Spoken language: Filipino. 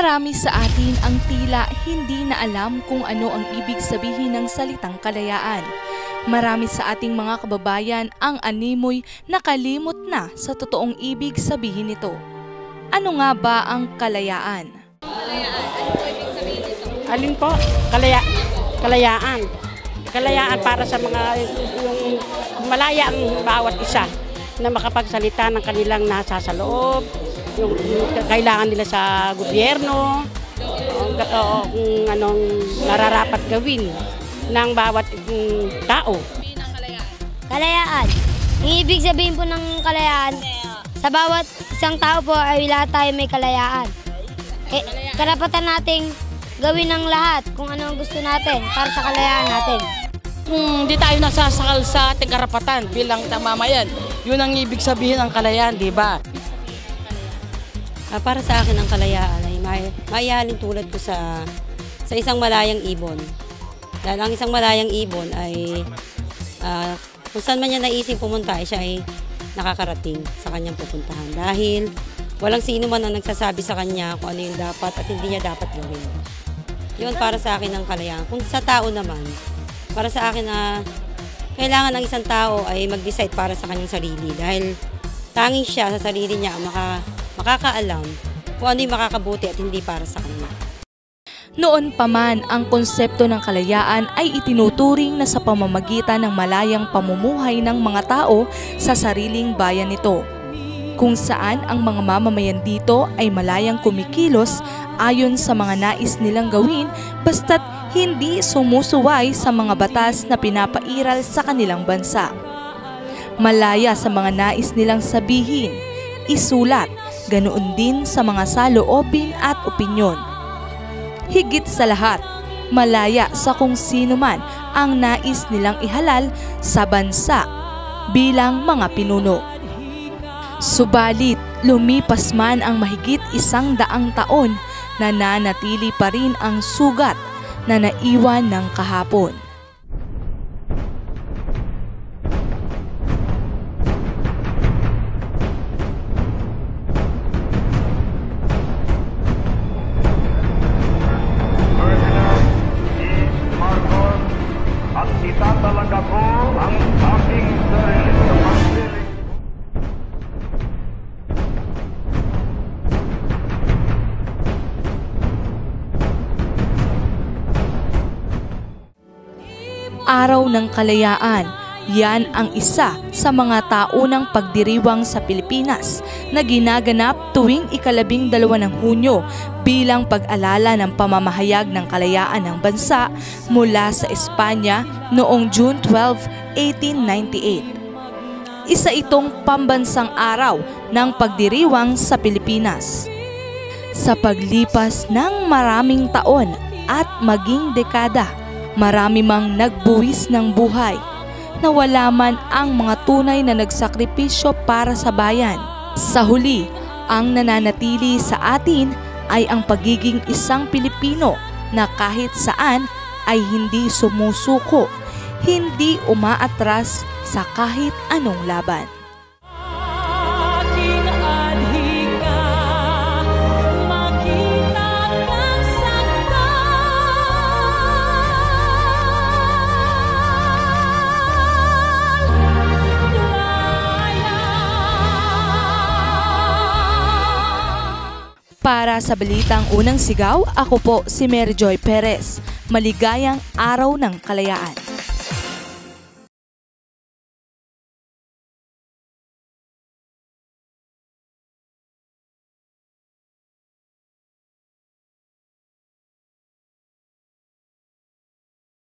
Marami sa atin ang tila hindi na alam kung ano ang ibig sabihin ng salitang kalayaan. Marami sa ating mga kababayan ang animoy nakalimot na sa totoong ibig sabihin nito. Ano nga ba ang kalayaan? Alin po? Kalaya, kalayaan. Kalayaan para sa mga yung malaya ang bawat isa na makapagsalita ng kanilang nasa sa loob, yung, yung kailangan nila sa gobyerno, o, kung anong nararapat gawin ng bawat mm, tao. Kalayaan. Ang ibig sabihin po ng kalayaan, sa bawat isang tao po ay lahat tayo may kalayaan. Eh, karapatan nating gawin ng lahat kung ano ang gusto natin para sa kalayaan natin. Kung di tayo nasasakal sa ating karapatan bilang tamamayan, yun ang ibig sabihin ng kalayaan, di ba? Ah, para sa akin ang kalayaan ay may, maihalin tulad ko sa sa isang malayang ibon. Dahil ang isang malayang ibon ay ah, kung saan man niya naisip pumunta ay siya ay nakakarating sa kanyang pupuntahan. Dahil walang sino man ang nagsasabi sa kanya kung ano yung dapat at hindi niya dapat gawin. Yun para sa akin ang kalayaan. Kung sa tao naman, para sa akin na kailangan ng isang tao ay mag-decide para sa kanyang sarili. Dahil tanging siya sa sarili niya ang maka, makakaalam kung ano yung makakabuti at hindi para sa kanya. Noon pa man, ang konsepto ng kalayaan ay itinuturing na sa pamamagitan ng malayang pamumuhay ng mga tao sa sariling bayan nito. Kung saan ang mga mamamayan dito ay malayang kumikilos ayon sa mga nais nilang gawin basta't hindi sumusuway sa mga batas na pinapairal sa kanilang bansa. Malaya sa mga nais nilang sabihin, isulat, ganoon din sa mga saloobin at opinyon. Higit sa lahat, malaya sa kung sino man ang nais nilang ihalal sa bansa bilang mga pinuno. Subalit, lumipas man ang mahigit isang daang taon, nananatili pa rin ang sugat na naiwan ng kahapon. Araw ng Kalayaan. Yan ang isa sa mga taunang pagdiriwang sa Pilipinas na ginaganap tuwing ikalabing dalawa ng Hunyo bilang pag-alala ng pamamahayag ng kalayaan ng bansa mula sa Espanya noong June 12, 1898. Isa itong pambansang araw ng pagdiriwang sa Pilipinas. Sa paglipas ng maraming taon at maging dekada, marami mang nagbuwis ng buhay. Nawala man ang mga tunay na nagsakripisyo para sa bayan. Sa huli, ang nananatili sa atin ay ang pagiging isang Pilipino na kahit saan ay hindi sumusuko, hindi umaatras sa kahit anong laban. Para sa Balitang Unang Sigaw, ako po si Mary Joy Perez. Maligayang Araw ng Kalayaan.